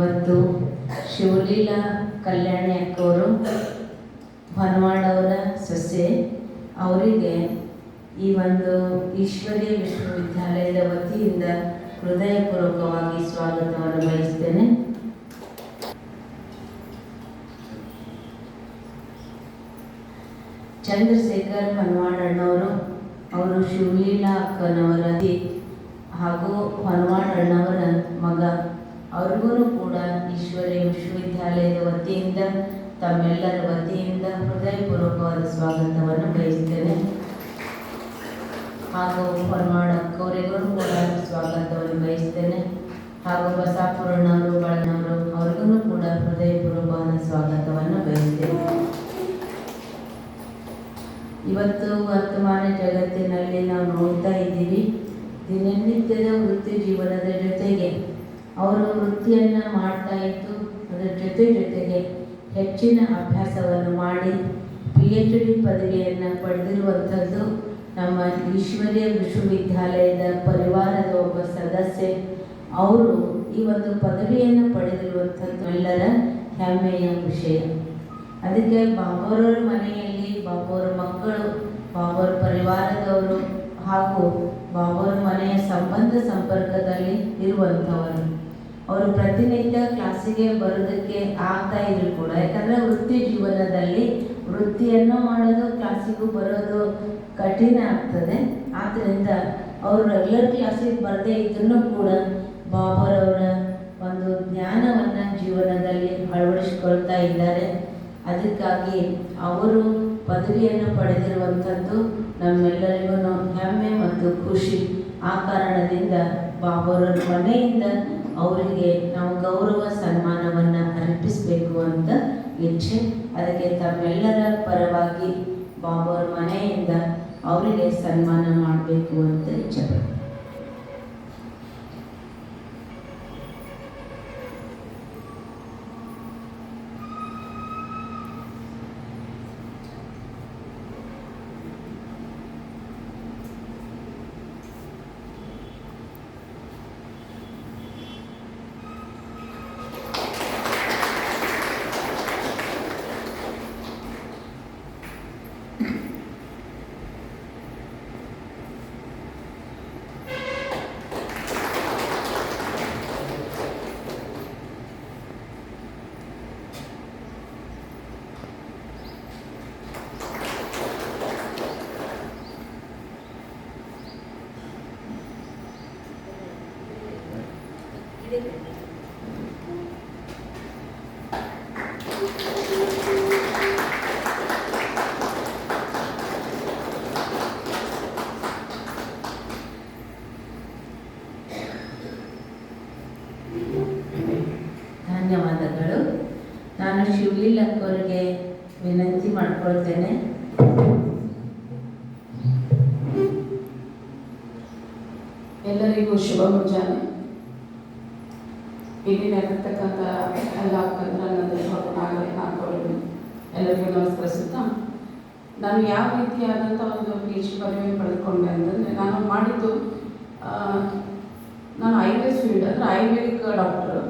ಇವತ್ತು ಶಿವಲೀಲಾ ಕಲ್ಯಾಣಿ ಅಕ್ಕವರು ಹೊನವಾಡವರ ಸೊಸೆ. ಅವರಿಗೆ ಈ ಒಂದು ಈಶ್ವರೀಯ ವಿಶ್ವವಿದ್ಯಾಲಯದ ವತಿಯಿಂದ ಹೃದಯಪೂರ್ವಕವಾಗಿ ಸ್ವಾಗತವನ್ನು ಬಯಸ್ತೇನೆ. ಚಂದ್ರಶೇಖರ್ ಹೊನವಾಡಣ್ಣವರು ಅವರು ಶಿವಲೀಲಾ ಅಕ್ಕನವರ ಹಾಗೂ ಹೊನವಾಡ್ ಅಣ್ಣವರ ಮಗ ಅವ್ರಿಗೂ ಕೂಡ ಈಶ್ವರಿ ವಿಶ್ವವಿದ್ಯಾಲಯದ ವತಿಯಿಂದ, ತಮ್ಮೆಲ್ಲರ ವತಿಯಿಂದ ಹೃದಯಪೂರ್ವಕವಾದ ಸ್ವಾಗತವನ್ನು ಬಯಸ್ತೇನೆ. ಹಾಗೂ ಹೊರಮಾಡ ಕೌರಿಗೂ ಕೂಡ ಸ್ವಾಗತವನ್ನು ಬಯಸ್ತೇನೆ. ಹಾಗೂ ಬಸಾಪುರಣ್ಣವರು ಬಳನವರು ಅವ್ರಿಗೂ ಕೂಡ ಹೃದಯಪೂರ್ವಕವಾದ ಸ್ವಾಗತವನ್ನು ಬಯಸ್ತೇನೆ. ಇವತ್ತು ವರ್ತಮಾನ ಜಗತ್ತಿನಲ್ಲಿ ನಾವು ನೋಡ್ತಾ ಇದ್ದೀವಿ, ದಿನನಿತ್ಯದ ವೃತ್ತಿ ಜೀವನದ ಜೊತೆಗೆ ಅವರು ವೃತ್ತಿಯನ್ನು ಮಾಡ್ತಾ ಇದ್ದು, ಅದರ ಜೊತೆ ಜೊತೆಗೆ ಹೆಚ್ಚಿನ ಅಭ್ಯಾಸವನ್ನು ಮಾಡಿ ಪಿ ಎಚ್ ಡಿ ಪದವಿಯನ್ನು ಪಡೆದಿರುವಂಥದ್ದು ನಮ್ಮ ಈಶ್ವರ್ಯ ವಿಶ್ವವಿದ್ಯಾಲಯದ ಪರಿವಾರದ ಒಬ್ಬ ಸದಸ್ಯೆ. ಅವರು ಈ ಒಂದು ಪದವಿಯನ್ನು ಪಡೆದಿರುವಂಥದ್ದು ಎಲ್ಲರ ಹೆಮ್ಮೆಯ ವಿಷಯ. ಅದಕ್ಕೆ ಬಾಬೋರವ್ರ ಮನೆಯಲ್ಲಿ ಬಾಬೋರ ಮಕ್ಕಳು ಬಾಬೋರ ಪರಿವಾರದವರು ಹಾಗೂ ಬಾಬೋರ ಮನೆಯ ಸಂಬಂಧ ಸಂಪರ್ಕದಲ್ಲಿ ಇರುವಂಥವರು. ಅವರು ಪ್ರತಿನಿತ್ಯ ಕ್ಲಾಸಿಗೆ ಬರೋದಕ್ಕೆ ಆಗ್ತಾ ಇದ್ರು ಕೂಡ. ಯಾಕಂದರೆ ವೃತ್ತಿ ಜೀವನದಲ್ಲಿ ವೃತ್ತಿಯನ್ನು ಮಾಡೋದು ಕ್ಲಾಸಿಗೂ ಬರೋದು ಕಠಿಣ ಆಗ್ತದೆ. ಆದ್ದರಿಂದ ಅವರು ರೆಗ್ಯುಲರ್ ಕ್ಲಾಸಿಗೆ ಬರದೇ ಇದ್ರೂ ಕೂಡ ಬಾಬರವರ ಒಂದು ಜ್ಞಾನವನ್ನು ಜೀವನದಲ್ಲಿ ಅಳವಡಿಸಿಕೊಳ್ತಾ ಇದ್ದಾರೆ. ಅದಕ್ಕಾಗಿ ಅವರು ಪದವಿಯನ್ನು ಪಡೆದಿರುವಂಥದ್ದು ನಮ್ಮೆಲ್ಲರಿಗೂ ಹೆಮ್ಮೆ ಮತ್ತು ಖುಷಿ. ಆ ಕಾರಣದಿಂದ ಬಾಬರವ್ರ ಮನೆಯಿಂದ ಅವರಿಗೆ ನಾವು ಗೌರವ ಸನ್ಮಾನವನ್ನು ಅರ್ಪಿಸಬೇಕು ಅಂತ ಇಚ್ಛೆ. ಅದಕ್ಕೆ ತಮ್ಮೆಲ್ಲರ ಪರವಾಗಿ ಬಾಬಾವ್ರ ಮನೆಯಿಂದ ಅವರಿಗೆ ಸನ್ಮಾನ ಮಾಡಬೇಕು ಅಂತ ಇಚ್ಛೆ ಪಡ್ತೀನಿ. ಧನ್ಯವಾದಗಳು ನಾನು ಶಿವಲೀಲ್ ಅಕ್ಕವರಿಗೆ ವಿನಂತಿ ಮಾಡ್ಕೊಳ್ತೇನೆ ಎಲ್ಲರಿಗೂ ಶುಭ ಮುಂಜಾನೆ ನಡೆತಕ್ಕಂಥ ಎಲ್ಲ ಹಾಗೂ ನಾಗರಿಕ ಹಾಕೋರು ಎಲ್ಲರಿಗೂ ನಮಸ್ಕರಿಸುತ್ತಾ ನಾನು ಯಾವ ರೀತಿಯಾದಂಥ ಒಂದು ಪಿ ಎಚ್ ಪದವಿಯನ್ನು ಪಡೆದುಕೊಂಡೆ ಅಂತಂದರೆ ನಾನು ಮಾಡಿದ್ದು ನಾನು ಆಯುರ್ವೇದ ಫೀಲ್ಡ್ ಅಂದರೆ ಆಯುರ್ವೇದಿಕ್ ಡಾಕ್ಟರ್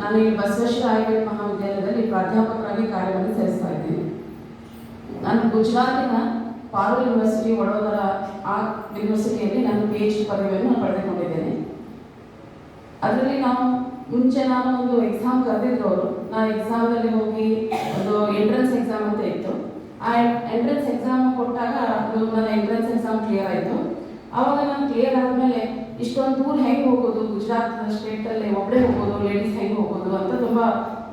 ನಾನು ಈ ಬಸವೇಶ್ವರ ಆಯುರ್ವೇದ ಮಹಾವಿದ್ಯಾಲಯದಲ್ಲಿ ಪ್ರಾಧ್ಯಾಪಕರಾಗಿ ಕಾರ್ಯವನ್ನು ಸಲ್ಲಿಸ್ತಾ ಇದ್ದೀನಿ. ನಾನು ಗುಜರಾತಿನ ಪಾರುಲ್ ಯೂನಿವರ್ಸಿಟಿ ವಡೋದರ ಆ ಯೂನಿವರ್ಸಿಟಿಯಲ್ಲಿ ನಾನು ಪಿ ಎಚ್ ಡಿ ಪದವಿಯನ್ನು ಪಡೆದುಕೊಂಡಿದ್ದೇನೆ. ಅದರಲ್ಲಿ ನಾವು ಮುಂಚೆ ನಾನು ಒಂದು ಎಕ್ಸಾಮ್ ಕರೆದಿದ್ರು ಅವರು ನಾನು ಎಕ್ಸಾಮಲ್ಲಿ ಹೋಗಿ ಒಂದು ಎಂಟ್ರೆನ್ಸ್ ಎಕ್ಸಾಮ್ ಅಂತ ಇತ್ತು. ಆ ಎಂಟ್ರೆನ್ಸ್ ಎಕ್ಸಾಮ್ ಕೊಟ್ಟಾಗ ಅದು ನನ್ನ ಎಂಟ್ರೆನ್ಸ್ ಎಕ್ಸಾಮ್ ಕ್ಲಿಯರ್ ಆಯಿತು. ಆವಾಗ ನಾನು ಕ್ಲಿಯರ್ ಆದಮೇಲೆ ಇಷ್ಟೊಂದು ದೂರ ಹೆಂಗೆ ಹೋಗೋದು, ಗುಜರಾತ್ ಸ್ಟೇಟಲ್ಲಿ ಒಬ್ಬಳೇ ಹೋಗೋದು ಲೇಡೀಸ್ ಹೆಂಗೆ ಹೋಗೋದು ಅಂತ ತುಂಬ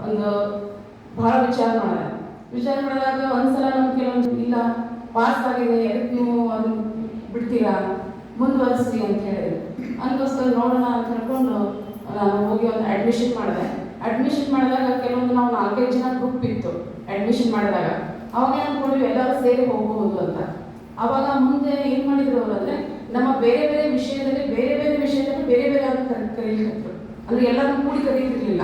ಒಂದು ಭಾಳ ವಿಚಾರ ಮಾಡಿದೆ ವಿಚಾರ ಮಾಡಿದಾಗ ಒಂದ್ಸಲ ನಮ್ಗೆ ಕೆಲವೊಂದು, ಇಲ್ಲ ಪಾಸ್ ಆಗಿದೆ ಎದಕ್ಕೆ ನೀವು ಅದನ್ನು ಬಿಡ್ತೀರಾ? ಮುಂದುವರಿಸಿ ಅಂತ ಹೇಳಿದ್ರು. ಅದಕ್ಕೋಸ್ಕರ ನೋಡೋಣ ಅಂತ ಹೇಳ್ಕೊಂಡು ನಾನು ಹೋಗಿ ಒಂದು ಅಡ್ಮಿಷನ್ ಮಾಡಿದೆ. ಅಡ್ಮಿಷನ್ ಮಾಡಿದಾಗ ಕೆಲವೊಂದು ನಾವು ನಾಲ್ಕೈದು ಜನ ಗ್ರೂಪ್ ಇತ್ತು ಅಡ್ಮಿಷನ್ ಮಾಡಿದಾಗ. ಅವಾಗ ಅಂದ್ಕೊಂಡ್ವಿ, ಎಲ್ಲರೂ ಸೇರಿ ಹೋಗಬಹುದು ಅಂತ. ಅವಾಗ ಮುಂದೆ ಏನು ಮಾಡಿದ್ರು ಅವರು ಅಂದರೆ, ನಮ್ಮ ಬೇರೆ ಬೇರೆ ವಿಷಯದಲ್ಲಿ, ಬೇರೆ ಬೇರೆ ವಿಷಯದಲ್ಲಿ ಬೇರೆ ಬೇರೆ ಅವ್ರು ಕರಿ ಕರೀಲಿಕ್ಕೆ ಅಂದ್ರೆ ಎಲ್ಲರೂ ಕೂಡಿ ಕರೀತಿರ್ಲಿಲ್ಲ.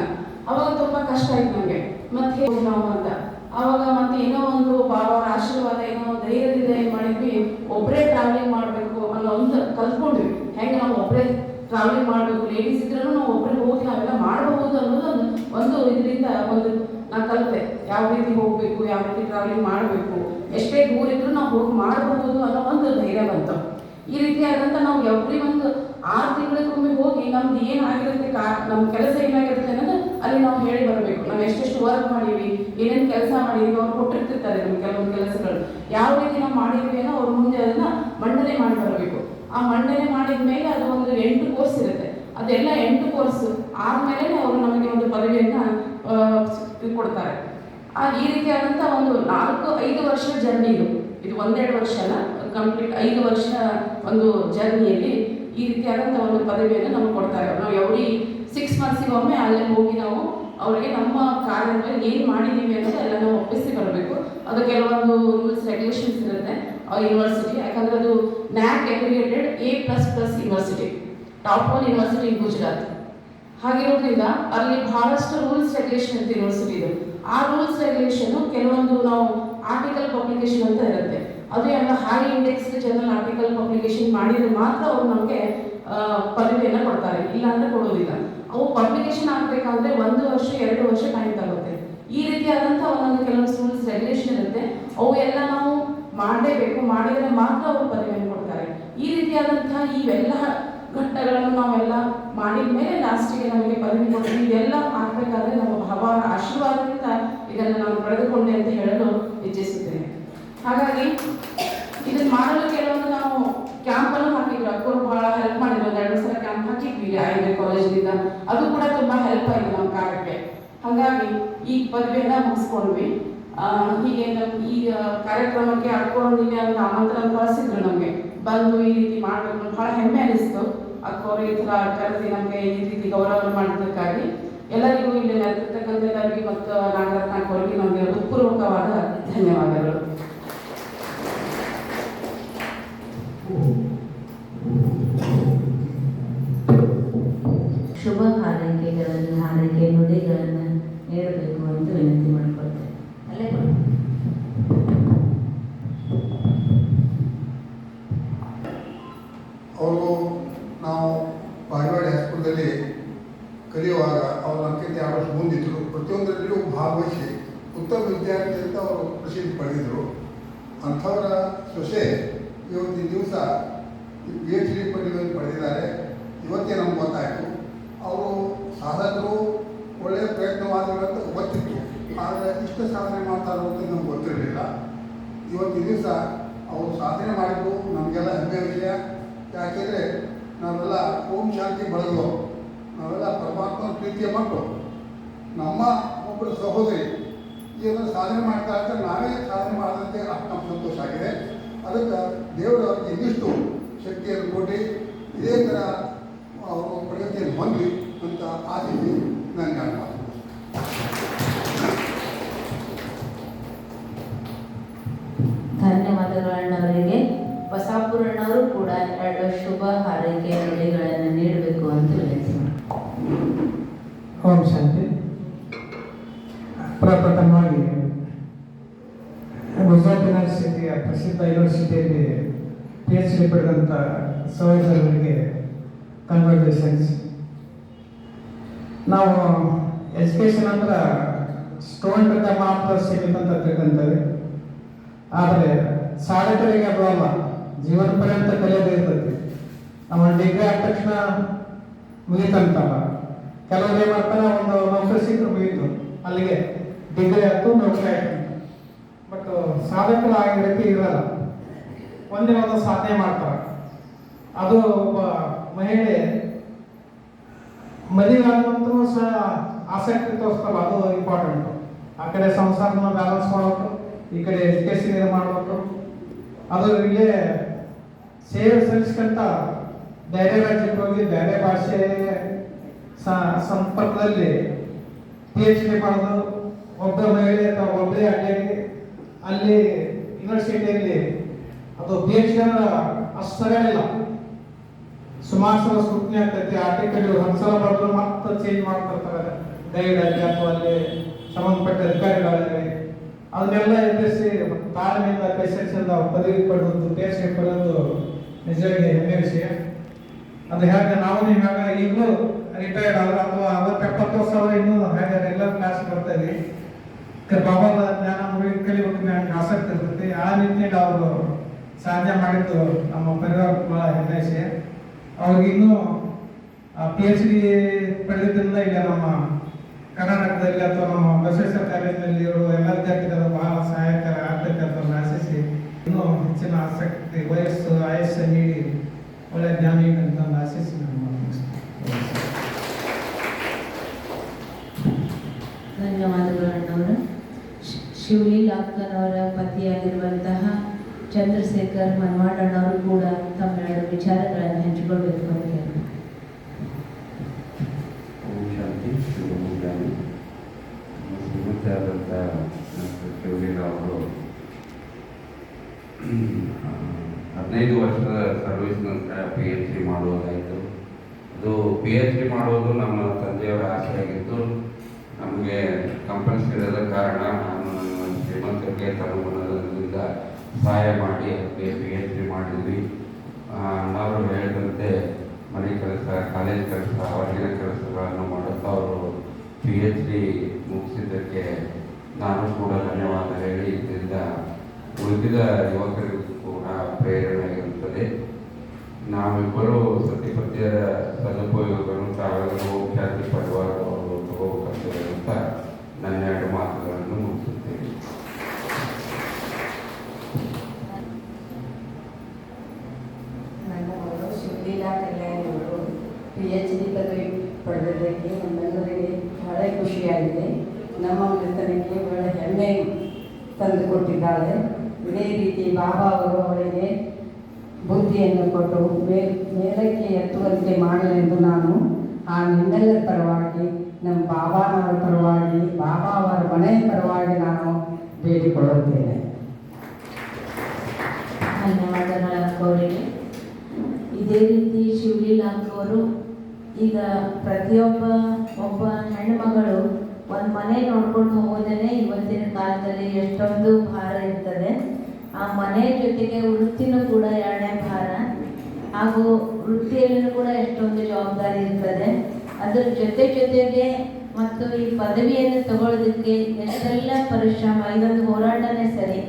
ಅವಾಗ ತುಂಬ ಕಷ್ಟ ಆಯ್ತು ನನಗೆ ಮತ್ತೆ ನಾವು ಅಂತ. ಆವಾಗ ಮತ್ತೆ ಏನೋ ಒಂದು ಬಾಬಾ ಆಶೀರ್ವಾದ ಏನೋ ಧೈರ್ಯದಿಂದ ಏನ್ ಮಾಡಿದ್ವಿ ಒಬ್ಬರೇ ಟ್ರಾವೆಲಿಂಗ್ ಮಾಡಬೇಕು ಅನ್ನೋ ಒಂದು ಕಲ್ತ್ಕೊಂಡ್ವಿ. ಹೆಂಗೆ ನಾವು ಒಬ್ಬರೇ ಟ್ರಾವೆಲಿಂಗ್ ಮಾಡಬೇಕು ಲೇಡೀಸ್ ಇದ್ರೂ ನಾವು ಒಬ್ಬರೇ ಹೋಗಿ ನಾವೆಲ್ಲ ಮಾಡಬಹುದು ಅನ್ನೋದು ಒಂದು ಇದರಿಂದ ಒಂದು ನಾನು ಕಲಿತೆ. ಯಾವ ರೀತಿ ಹೋಗಬೇಕು, ಯಾವ ರೀತಿ ಟ್ರಾವೆಲಿಂಗ್ ಮಾಡಬೇಕು, ಎಷ್ಟೇ ದೂರ ಇದ್ರೂ ನಾವು ಹೋಗಿ ಮಾಡಬಹುದು ಅನ್ನೋ ಒಂದು ಧೈರ್ಯ ಬಂತು. ಈ ರೀತಿಯಾದಂಥ ನಾವು ಎವ್ರಿ ಒಂದು ಆರು ತಿಂಗಳಿಗೊಮ್ಮೆ ಹೋಗಿ ನಮ್ದು ಏನಾಗಿರುತ್ತೆ ಕಾ ನಮ್ಮ ಕೆಲಸ ಏನಾಗಿರುತ್ತೆ ಅನ್ನೋದು ಅಲ್ಲಿ ನಾವು ಹೇಳಿ ಬರಬೇಕು. ನಾವು ಎಷ್ಟೆಷ್ಟು ವರ್ಕ್ ಮಾಡೀವಿ ಏನೇನು ಕೆಲಸ ಮಾಡಿದೀವಿ, ಅವ್ರು ಕೊಟ್ಟಿರ್ತಿರ್ತಾರೆ ನಮ್ಗೆ ಕೆಲವೊಂದು ಕೆಲಸಗಳು. ಯಾವ ರೀತಿ ನಾವು ಮಾಡಿದ್ವಿ ಅನ್ನೋ ಅವ್ರ ಮುಂದೆ ಅದನ್ನ ಮಂಡನೆ ಮಾಡಿ ಬರಬೇಕು. ಆ ಮಂಡನೆ ಮಾಡಿದ ಮೇಲೆ ಅದು ಒಂದು ಎಂಟು ಕೋರ್ಸ್ ಇರುತ್ತೆ. ಅದೆಲ್ಲ ಎಂಟು ಕೋರ್ಸ್ ಆದ್ಮೇಲೆ ಅವರು ನಮಗೆ ಒಂದು ಪದವಿಯನ್ನ ಕೊಡ್ತಾರೆ. ಆ ಈ ರೀತಿಯಾದಂಥ ಒಂದು ನಾಲ್ಕು, ಐದು ವರ್ಷ ಜರ್ನಿ ಇದು. ಇದು ಒಂದೆರಡು ವರ್ಷ ಅಲ್ಲ ಕಂಪ್ಲೀಟ್ ಐದು ವರ್ಷ ಒಂದು ಜರ್ನಿಯಲ್ಲಿ ಈ ರೀತಿಯಾದಂಥ ಒಂದು ಪದವಿಯನ್ನು ನಮಗೆ ಕೊಡ್ತಾರೆ. ನಾವು ಎವ್ರಿ ಸಿಕ್ಸ್ ಮಂತ್ಸಿಗೆ ಒಮ್ಮೆ ಅಲ್ಲೇ ಹೋಗಿ ನಾವು ಅವರಿಗೆ ನಮ್ಮ ಕಾರ್ಯದಲ್ಲಿ ಏನು ಮಾಡಿದ್ದೀವಿ ಅಂತ ಎಲ್ಲ ನಾವು ಒಪ್ಪಿಸಿ ಬರಬೇಕು ಅದು ಕೆಲವೊಂದು ರೂಲ್ಸ್ ರೆಗ್ಯುಲೇಷನ್ಸ್ ಇರುತ್ತೆ ಯೂನಿವರ್ಸಿಟಿ ಯಾಕಂದ್ರೆ ಅದು NAAC aggregated A plus plus university top one university in Gujarat ಹಾಗಿರೋದ್ರಿಂದ ಅಲ್ಲಿ ಬಹಳಷ್ಟು ರೂಲ್ಸ್ ರೆಗ್ಯುಲೇಷನ್ ಅಂತ ಯೂನಿವರ್ಸಿಟಿ ಇದೆ. ಆ ರೂಲ್ಸ್ ರೆಗ್ಯುಲೇಷನ್ ಕೆಲವೊಂದು ನಾವು ಆರ್ಟಿಕಲ್ ಪಬ್ಲಿಕೇಶನ್ ಅಂತ ಇರುತ್ತೆ. ಅದು ಎಲ್ಲ high index general article publication ಮಾಡಿದ್ರೆ ಮಾತ್ರ ಅವರು ನಮಗೆ ಪದವಿಯನ್ನು ಕೊಡ್ತಾರೆ. ಇಲ್ಲಾಂದ್ರೆ ಕೊಡೋದಿಲ್ಲ. ಅವು ಪಬ್ಲಿಕೇಶನ್ ಆಗಬೇಕಾದ್ರೆ ಒಂದು ವರ್ಷ, ಎರಡು ವರ್ಷ ಟೈಮ್ ತಗುತ್ತೆ. ಈ ರೀತಿಯಾದಂಥ ಒಂದೊಂದು ಕೆಲವೊಂದು ರೂಲ್ಸ್ ರೆಗ್ಯುಲೇಷನ್ ಇರುತ್ತೆ. ಅವು ಎಲ್ಲ ನಾವು ಮಾಡಲೇಬೇಕು. ಮಾಡಿದರೆ ಮಾತ್ರ ಅವರು ಪದವಿಯನ್ನು ಕೊಡ್ತಾರೆ. ಈ ರೀತಿಯಾದಂತಹ ಇವೆಲ್ಲ ಘಟ್ಟಗಳನ್ನು ನಾವೆಲ್ಲ ಮಾಡಿದ ಮೇಲೆ ಲಾಸ್ಟಿಗೆ ನಮಗೆ ಪದವಿ ಕೊಡ್ತೀವಿ ಇದೆಲ್ಲ ಆಗಬೇಕಾದ್ರೆ ನಮ್ಮ ಭಗವಾನ ಆಶೀರ್ವಾದದಿಂದ ಇದನ್ನು ನಾನು ಪಡೆದುಕೊಂಡೆ ಅಂತ ಹೇಳಲು ಇಚ್ಛಿಸುತ್ತೇನೆ. ಹಾಗಾಗಿ ಇದನ್ನು ಮಾಡಲು ಕೆಲವೊಂದು ನಾವು ಕ್ಯಾಂಪ್ ಅನ್ನು ಹಾಕಿದ್ರು ಅಕ್ಕೋರು ಬಹಳ ಹೆಲ್ಪ್ ಮಾಡಿದ್ರು ಎರಡು ಸಲ ಕ್ಯಾಂಪ್ ಹಾಕಿದ್ವಿ ಐದು ಕಾಲೇಜ್ನಿಂದ ಅದು ಕೂಡ ತುಂಬ ಹೆಲ್ಪ್ ಆಯಿತು ನಮ್ಮ ಕಾರ್ಯಕ್ಕೆ. ಹಾಗಾಗಿ ಈ ಪದವಿಯನ್ನ ಮುಗಿಸ್ಕೊಂಡ್ವಿ. ಹೀಗೆ ನಮ್ಮ ಈ ಕಾರ್ಯಕ್ರಮಕ್ಕೆ ಅಕ್ಕೋರಿಗೆ ಒಂದು ಆಮಂತ್ರಣ ಕಳಿಸಿದ್ರು ನಮಗೆ. ಬಂದು ಈ ರೀತಿ ಮಾಡಬೇಕು ಭಾಳ ಹೆಮ್ಮೆ ಅನಿಸ್ತು. ಈ ಥರ ಕರೆದಿ ನಮಗೆ ಈ ರೀತಿ ಗೌರವ ಮಾಡಿದ್ದಕ್ಕಾಗಿ. ಎಲ್ಲರಿಗೂ ಇಲ್ಲಿ ನೆರೆದಿರ್ತಕ್ಕಂಥ ಎಲ್ಲರಿಗೂ ಮತ್ತು ನಾಗರತ್ನ ಅಕ್ಕೋರಿಗೆ ನಮಗೆ ಹೃತ್ಪೂರ್ವಕವಾದ ಧನ್ಯವಾದಗಳು. ಶುಭ ಹಾರೈಕೆಗಳನ್ನು, ಹಾರೈಕೆ ನುಡಿಗಳನ್ನು ನೀಡಬೇಕು ಅಂತ ವಿನಂತಿ ಮಾಡಿಕೊಳ್ತೇನೆ. ಅಲ್ಲೇ. ಅವರು ನಾವು ಬಾಗೇವಾಡಿ ಹೈಸ್ಕೂಲ್ದಲ್ಲಿ ಕಲಿಯುವಾಗ ಅವರು ನಮ್ಗಿಂತ ಎರಡು ವರ್ಷ ಮುಂದಿದ್ದರು ಪ್ರತಿಯೊಂದರಲ್ಲಿಯೂ ಭಾಗವಹಿಸಿ ಉತ್ತಮ ವಿದ್ಯಾರ್ಥಿ ಅಂತ ಅವರು ಪ್ರಸಿದ್ಧಿ ಪಡೆದಿದ್ದರು ಅಂಥವರ ಸೊಸೆ ಇವತ್ತಿನ ದಿವಸ ಪಿ ಎಚ್ ಡಿ ಪದವಿಯನ್ನು ಪಡೆದಿದ್ದಾರೆ. ಇವತ್ತೇ ನಮ್ಗೆ ಗೊತ್ತಾಯಿತು ಅವರು ಸಾಧಕರು ಒಳ್ಳೆಯ ಪ್ರಯತ್ನವಾದಗಳಂತ ಗೊತ್ತಿತ್ತು ಇಷ್ಟು ಸಾಧನೆ ಮಾಡ್ತಾರೆ ಅಂತ ನಮ್ಗೆ ಗೊತ್ತಿರಲಿಲ್ಲ. ಇವತ್ತಿನ ದಿವಸ ಅವರು ಸಾಧನೆ ಮಾಡಿದ್ರು ನಮಗೆಲ್ಲ ಹೆಮ್ಮೆ ವಿಷಯ ಯಾಕೆಂದರೆ ನಾವೆಲ್ಲ ಓಂ ಶಾಂತಿ ಬಳಗೋ ನಾವೆಲ್ಲ ಪರಮಾತ್ಮನ ಪ್ರೀತಿಯ ಮಕ್ಕಳು. ನಮ್ಮ ಒಬ್ಬರು ಸಹೋದರಿ ಏನು ಸಾಧನೆ ಮಾಡ್ತಾ ಇರ್ತಾರೆ ನಾವೇ ಸಾಧನೆ ಮಾಡಿದಂತೆ ನಮ್ಗೆ ಸಂತೋಷ ಆಗಿದೆ. ಅದಕ್ಕೆ ದೇವರು ಅವ್ರಿಗೆ ಇನ್ನಿಷ್ಟು ಶಕ್ತಿಯನ್ನು ಕೊಟ್ಟು ಇದೇ ಥರ ಅವರು ಪ್ರಗತಿಯನ್ನು ಹೊಂದಲಿ ಅಂತ ಆಸೆ ನನಗೆ ಅನುಭವ ಧನ್ಯವಾದಗಳನ್ನವರಿಗೆ ಬಸಾಪುರಣ್ಣವರು ಕೂಡ ಎರಡು ಶುಭ ಹಾರೈಕೆ ನುಡಿಗಳನ್ನು ನೀಡಬೇಕು ಅಂತ ಮಾಡ್ಕೊಳ್ತೇನೆ. ಓಂ ಶಾಂತಿ. ಪ್ರಪ್ರಥಮವಾಗಿ ಗುಜರಾತ್ ಯೂನಿವರ್ಸಿಟಿಯ ಪ್ರಸಿದ್ಧ ಯೂನಿವರ್ಸಿಟಿಯಲ್ಲಿ ಪಿ ಎಚ್ ಡಿ ಪಡೆದಂಥ ಸಹೋದರರಿಗೆ ಕಂಗ್ರ್ಯಾಚುಲೇಷನ್ಸ್ ನಾವು ಎಜುಕೇಷನ್ ಅಂದ್ರೆ ಸ್ಟೂಡೆಂಟ್ ಮಾತ್ರ ಸಿಗುತ್ತಂತ ತಿಳ್ಕೊಂತೇವೆ. ಆದರೆ ಸಾಧಕರಿಗೆ ಅದು ಅಲ್ಲ. ಜೀವನ ಪರ್ಯಂತ ಕಲಿಯೋದೇ ಇರ್ತೈತಿ. ನಮ್ಮ ಡಿಗ್ರಿ ಆದ ತಕ್ಷಣ ಮುಗೀತಂತಲ್ಲ ಕೆಲವರು ಏನ್ ಮಾಡ್ತಾರೆ, ಒಂದು ನೌಕರಿ ಸಿಕ್ಕರು ಮುಗಿತು. ಅಲ್ಲಿಗೆ ಡಿಗ್ರಿ ಆಯ್ತು, ನೌಕರಿ ಆಯ್ತು. ಬಟ್ ಸಾಧಕರು ಆ ರೀತಿ ಇರಲ್ಲ. ಒಂದೇ ಒಂದು ಸಾಧನೆ ಮಾಡ್ತಾರೆ. ಅದು ಒಬ್ಬ ಮಹಿಳೆ ಮದುವೆ ಆದ ನಂತರ ಸಹ ಆಸಕ್ತಿ ತೋರಿಸ್ತಲ್ಲ ಅದು ಇಂಪಾರ್ಟೆಂಟ್ ಆ ಕಡೆ ಸಂಸಾರನ ಬ್ಯಾಲೆನ್ಸ್ ಮಾಡಬೇಕು, ಈ ಕಡೆ ಎಜುಕೇಶನ್ ಇದು ಮಾಡಬೇಕು. ಅದು ಸೇವೆ ಸಲ್ಲಿಸ್ಕೊಂತ ಬೇರೆ ರಾಜ್ಯಕ್ಕೆ ಹೋಗಿ ಬೇರೆ ಭಾಷೆ ಸಂಪರ್ಕದಲ್ಲಿ ಪಿ ಎಚ್ ಡಿ ಮಾಡೋದು ಒಬ್ಬ ಮಹಿಳೆ ಅಥವಾ ಒಬ್ಬರೇ ಅಡ್ಡಿಯಾಗಿ ಅಲ್ಲಿ ಯೂನಿವರ್ಸಿಟಿಯಲ್ಲಿ ಅದು ಪಿ ಎಚ್ ಡಿ ಅಷ್ಟು ಇಲ್ಲ. ಸುಮಾರು ಸಲ ಸ್ಕ್ರೂಟ್ನಿ ಆಗ್ತೈತಿ ಆರ್ಟಿಕಲ್ ಒಂದ್ಸಲ ಬರೆದ್ರು ಮತ್ತೆ ಚೇಂಜ್ ಮಾಡ್ತಿರ್ತಾರೆ ಗೈಡ್ ಅಲ್ಲಿ ಅಥವಾ ಅಲ್ಲಿ ಸಂಬಂಧಪಟ್ಟ ಅಧಿಕಾರಿಗಳಿವೆ ಅದನ್ನೆಲ್ಲ ಎದುರಿಸಿ ತಾಳ್ಮೆಯಿಂದ ಪೇಷನ್ಸಿಂದ ಪದವಿ ಪಡೆದು ಪಿ ಎಚ್ ಪಡೆದು ನಿಜವಾಗಿ ಹೆಮ್ಮೆ ವಿಷಯ ಅದು ಹೇಗೆ ನಾವು ಹೇಗೆ ಈಗಲೂ ರಿಟೈರ್ಡ್ ಆದ್ರೆ ಅಥವಾ ಅವತ್ತು ಎಪ್ಪತ್ತು ವರ್ಷ ಆದ್ರೆ ಇನ್ನೂ ಹೇಗೆ ಎಲ್ಲ ಕ್ಲಾಸ್ ಬರ್ತಾ ಇದ್ವಿ ಬಾಬಾದ ಜ್ಞಾನ ಮುಗಿ ಕಲಿಬೇಕು ನನಗೆ ಆಸಕ್ತಿ ಇರ್ತೈತಿ. ಆ ನಿಟ್ಟಿನಲ್ಲಿ ಅವರು ಸಾಧ್ಯ ಮಾಡಿದ್ದು ನಮ್ಮ ಪರಿವಾರ ಬಹಳ ಹೆಮ್ಮೆ ವಿಷಯ ಅವ್ರಿಗೆ ಇನ್ನೂ ಪಿ ಎಚ್ ಡಿ ಪಡೆದಿದ್ದರಿಂದ ಈಗ ನಮ್ಮ ಕರ್ನಾಟಕದಲ್ಲಿ ಅಥವಾ ನಮ್ಮ ಬಸವೇಶ್ವರ ಕಾಲೇಜಿನಲ್ಲಿ ಇರುವ ಎಲ್ಲ ವಿದ್ಯಾರ್ಥಿಗಳು ಬಹಳ ಸಹಾಯಕರ ಒಂದು ಆಶಿಸಿ ಇನ್ನೂ ಹೆಚ್ಚಿನ ಆಸಕ್ತಿ, ವಯಸ್ಸು, ಆಯಸ್ಸು ನೀಡಿ ಒಳ್ಳೆಯ ಜ್ಞಾನಿ ಒಂದು ಆಶಿಸಿ ನಾನು. ಧನ್ಯವಾದಗಳು ಅಣ್ಣವರು ಶ್- ಶಿವಲಿ ಪತಿಯಾಗಿರುವಂತಹ ಚಂದ್ರಶೇಖರ್ ಮನ್ವಾಡ್ ಅಣ್ಣವರು ಕೂಡ ತಮ್ಮ ಎರಡು ವಿಚಾರಗಳನ್ನು ಹಂಚಿಕೊಳ್ಬೇಕು ಅಂತ ಕೇಳ್ತೀನಿ. ಓಂ ಶಾಂತಿ ಶುಭ ಮುಂಜಾನೆ ಶ್ರೀಮಂತರಾದಂಥ ಡಾಕ್ಟರ್ ಶಿವಲೀಲಾ ಅವರು ಆ, ಹದಿನೈದು ವರ್ಷದ ಸರ್ವಿಸ್ ನಂತರ ಪಿ ಎಚ್ ಡಿ ಮಾಡುವುದಾಯಿತು. ಅದು ಪಿ ಎಚ್ ಡಿ ಮಾಡುವುದು ನಮ್ಮ ತಂದೆಯವರ ಆಸೆ ಆಗಿತ್ತು ನಮಗೆ ಕಂಪಲ್ಸರಿ ಇರದ ಕಾರಣ ನಾನು ನನ್ನ ಶ್ರೀಮಂತರಿಗೆ ತನುಗುಣದಿಂದ ಸಹಾಯ ಮಾಡಿ ಅದಕ್ಕೆ ಪಿ ಎಚ್ ಡಿ ಮಾಡಿದ್ವಿ. ಅಣ್ಣವರು ಹೇಳಿದಂತೆ ಮನೆ ಕೆಲಸ, ಕಾಲೇಜ್ ಕೆಲಸ, ಹೊರಗಿನ ಕೆಲಸಗಳನ್ನು ಮಾಡುತ್ತಾ ಅವರು ಪಿ ಎಚ್ ಡಿ ಮುಗಿಸಿದ್ದಕ್ಕೆ ನಾನು ಕೂಡ ಧನ್ಯವಾದ ಹೇಳಿ ಇದರಿಂದ ಉಳಿದ ಯುವಕರಿಗೂ ಪ್ರೇರಣೆಯಾಗಿರುತ್ತದೆ. ನಾವಿಬ್ಬರು ಸತಿಪತ್ಯದ ಸದುಪಯೋಗವನ್ನು ತಾವೆಲ್ಲರೂ ಖ್ಯಾತಿ ಪಡೆಯುವವರು ತಗೋಬೇಕಂತೇವೆ ಅಂತ ನನ್ನ ಎರಡು ಮಾತುಗಳನ್ನು ಮುಗಿಸುತ್ತೇನೆ. ಪಿ ಎಚ್ ಡಿ ಪದವಿ ಪಡೆದಿದ್ದಕ್ಕೆ ನಮ್ಮೆಲ್ಲರಿಗೆ ಬಹಳ ಖುಷಿಯಾಗಿದೆ. ನಮ್ಮ ಮನೆತನಕ್ಕೆ ಬಹಳ ಹೆಮ್ಮೆ ತಂದುಕೊಟ್ಟಿದ್ದಾಳೆ ಇದೇ ರೀತಿ ಬಾಬಾ ಅವರು ಕೊಟ್ಟು ಮೇ, ಮೇಲಕ್ಕೆ ಎತ್ತುವಂತೆ ಮಾಡಲೆಂದು ನಾನು ಆ ನಿಮ್ಮೆಲ್ಲರ ಪರವಾಗಿ, ನಮ್ಮ ಬಾಬಾನವರ ಪರವಾಗಿ ಬಾಬಾ ಅವರ ಮನೆಯ ಪರವಾಗಿ ನಾನು ಬೇಡಿಕೊಳ್ಳುತ್ತೇನೆ. ಧನ್ಯವಾದಗಳ ಇದೇ ರೀತಿ ಶಿವಲೀಲಾ ಅವರು ಈಗ ಪ್ರತಿಯೊಬ್ಬ, ಒಬ್ಬ ಹೆಣ್ಮಗಳು ಒಂದು ಮನೆ ನೋಡ್ಕೊಂಡು ಹೋಗೋದೇ ಇವತ್ತಿನ ಕಾಲದಲ್ಲಿ ಎಷ್ಟೊಂದು ಭಾರ ಇರ್ತದೆ. ಆ ಮನೆ ಜೊತೆಗೆ ವೃತ್ತಿನೂ ಕೂಡ ಎರಡನೇ ಭಾರ. ಹಾಗೂ ವೃತ್ತಿಯಲ್ಲೂ ಕೂಡ ಎಷ್ಟೊಂದು ಜವಾಬ್ದಾರಿ ಇರ್ತದೆ. ಅದರ ಜೊತೆ ಜೊತೆಗೆ ಮತ್ತು ಈ ಪದವಿಯನ್ನು ತಗೊಳ್ಳೋದಕ್ಕೆ ಎಷ್ಟೆಲ್ಲ ಪರಿಶ್ರಮ, ಇದೊಂದು ಹೋರಾಟನೇ ಸರಿ.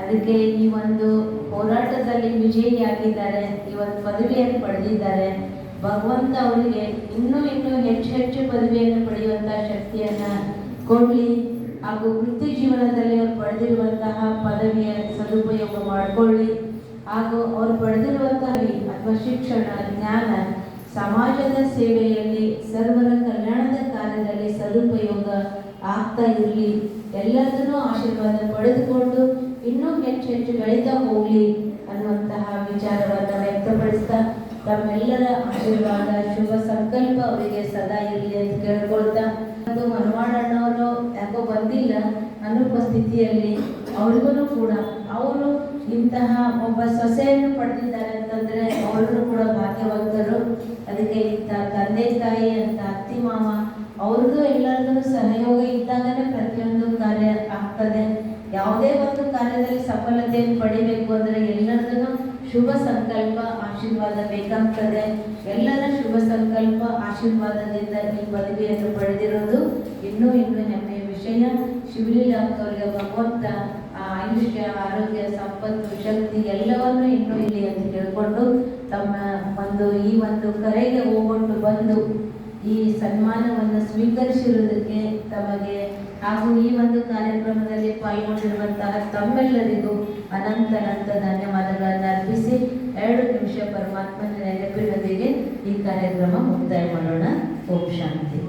ಅದಕ್ಕೆ ಈ ಒಂದು ಹೋರಾಟದಲ್ಲಿ ವಿಜಯಿಯಾಗಿದ್ದಾರೆ ಈ ಒಂದು ಪದವಿಯನ್ನು ಪಡೆದಿದ್ದಾರೆ. ಭಗವಂತ ಅವರಿಗೆ ಇನ್ನೂ ಇನ್ನೂ ಹೆಚ್ಚು ಹೆಚ್ಚು ಪದವಿಯನ್ನು ಪಡೆಯುವಂಥ ಶಕ್ತಿಯನ್ನ ಕೊಡಲಿ. ಹಾಗೂ ವೃತ್ತಿ ಜೀವನದಲ್ಲಿ ಅವರು ಪಡೆದಿರುವಂತಹ ಪದವಿಯ ಸದುಪಯೋಗ ಮಾಡಿಕೊಳ್ಳಿ. ಹಾಗೂ ಅವರು ಪಡೆದಿರುವಂತಹ ಅಥವಾ ಶಿಕ್ಷಣ, ಜ್ಞಾನ, ಸಮಾಜದ ಸೇವೆಯಲ್ಲಿ ಸರ್ವರ ಕಲ್ಯಾಣದ ಕಾರ್ಯದಲ್ಲಿ ಸದುಪಯೋಗ ಆಗ್ತಾ ಇರಲಿ. ಎಲ್ಲರನ್ನೂ ಆಶೀರ್ವಾದ ಪಡೆದುಕೊಂಡು ಇನ್ನೂ ಹೆಚ್ಚು ಹೆಚ್ಚು ಬೆಳೀತಾ ಹೋಗಲಿ ಅನ್ನುವಂತಹ ವಿಚಾರವನ್ನು ವ್ಯಕ್ತಪಡಿಸ್ತಾ ತಮ್ಮೆಲ್ಲರ ಆಶೀರ್ವಾದ, ಶುಭ ಸಂಕಲ್ಪ ಅವರಿಗೆ ಸದಾ ಇರಲಿ ಅಂತ ಕೇಳ್ಕೊಳ್ತಾ ಮತ್ತು ಮನವಾಡಣ್ಣವರು ಯಾಕೋ ಬಂದಿಲ್ಲ ಅನುಪಸ್ಥಿತಿಯಲ್ಲಿ ಅವ್ರಿಗೂ ಕೂಡ ಇಂತಹ ಒಬ್ಬ ಸೊಸೆಯನ್ನು ಪಡೆದಿದ್ದಾರೆ ಅಂತಂದ್ರೆ ಅವರು ಕೂಡ ಭಾಗ್ಯವಂತರು. ಅದಕ್ಕೆ ಇಂಥ ತಂದೆ ತಾಯಿ ಅಂತ ಅತ್ತಿ ಮಾವ ಅವ್ರಿಗೂ ಎಲ್ಲರದ್ದು ಸಹಯೋಗ ಇದ್ದಾಗನೇ ಪ್ರತಿಯೊಂದು ಕಾರ್ಯ ಆಗ್ತದೆ. ಯಾವುದೇ ಒಂದು ಕಾರ್ಯದಲ್ಲಿ ಸಫಲತೆಯನ್ನು ಪಡಿಬೇಕು ಅಂದ್ರೆ ಎಲ್ಲರದ್ದು ಶುಭ ಸಂಕಲ್ಪ, ಆಶೀರ್ವಾದ ಬೇಕಾಗ್ತದೆ. ಎಲ್ಲರ ಶುಭ ಸಂಕಲ್ಪ, ಆಶೀರ್ವಾದದಿಂದ ಈ ಪದವಿಯನ್ನು ಪಡೆದಿರೋದು ಇನ್ನೂ ಇನ್ನೂ ಹೆಮ್ಮೆಯ ವಿಷಯ. ಶಿವಲೀಲಾ ಅವರಿಗೆ ಭಗವಂತ ಆಯುಷ್ಯ ಆರೋಗ್ಯ, ಸಂಪತ್ತು, ಶಕ್ತಿ ಎಲ್ಲವನ್ನು ಇನ್ನೂ ಇಲ್ಲಿ ಅಂತ ಕೇಳಿಕೊಂಡು ತಮ್ಮ ಒಂದು ಈ ಒಂದು ಕರೆಗೆ ಹೋಗೊಂಡು ಬಂದು ಈ ಸನ್ಮಾನವನ್ನು ಸ್ವೀಕರಿಸಿರುವುದಕ್ಕೆ ತಮಗೆ ಹಾಗೂ ಈ ಒಂದು ಕಾರ್ಯಕ್ರಮದಲ್ಲಿ ಪಾಲ್ಗೊಂಡಿರುವಂತಹ ತಮ್ಮೆಲ್ಲರಿಗೂ ಅನಂತ ಅನಂತ ಧನ್ಯವಾದಗಳನ್ನು ಅರ್ಪಿಸಿ ಎರಡು ನಿಮಿಷ ಪರಮಾತ್ಮನ ನೆನಪಿನೊಂದಿಗೆ ಈ ಕಾರ್ಯಕ್ರಮ ಮುಕ್ತಾಯ ಮಾಡೋಣ. ಓಂ ಶಾಂತಿ.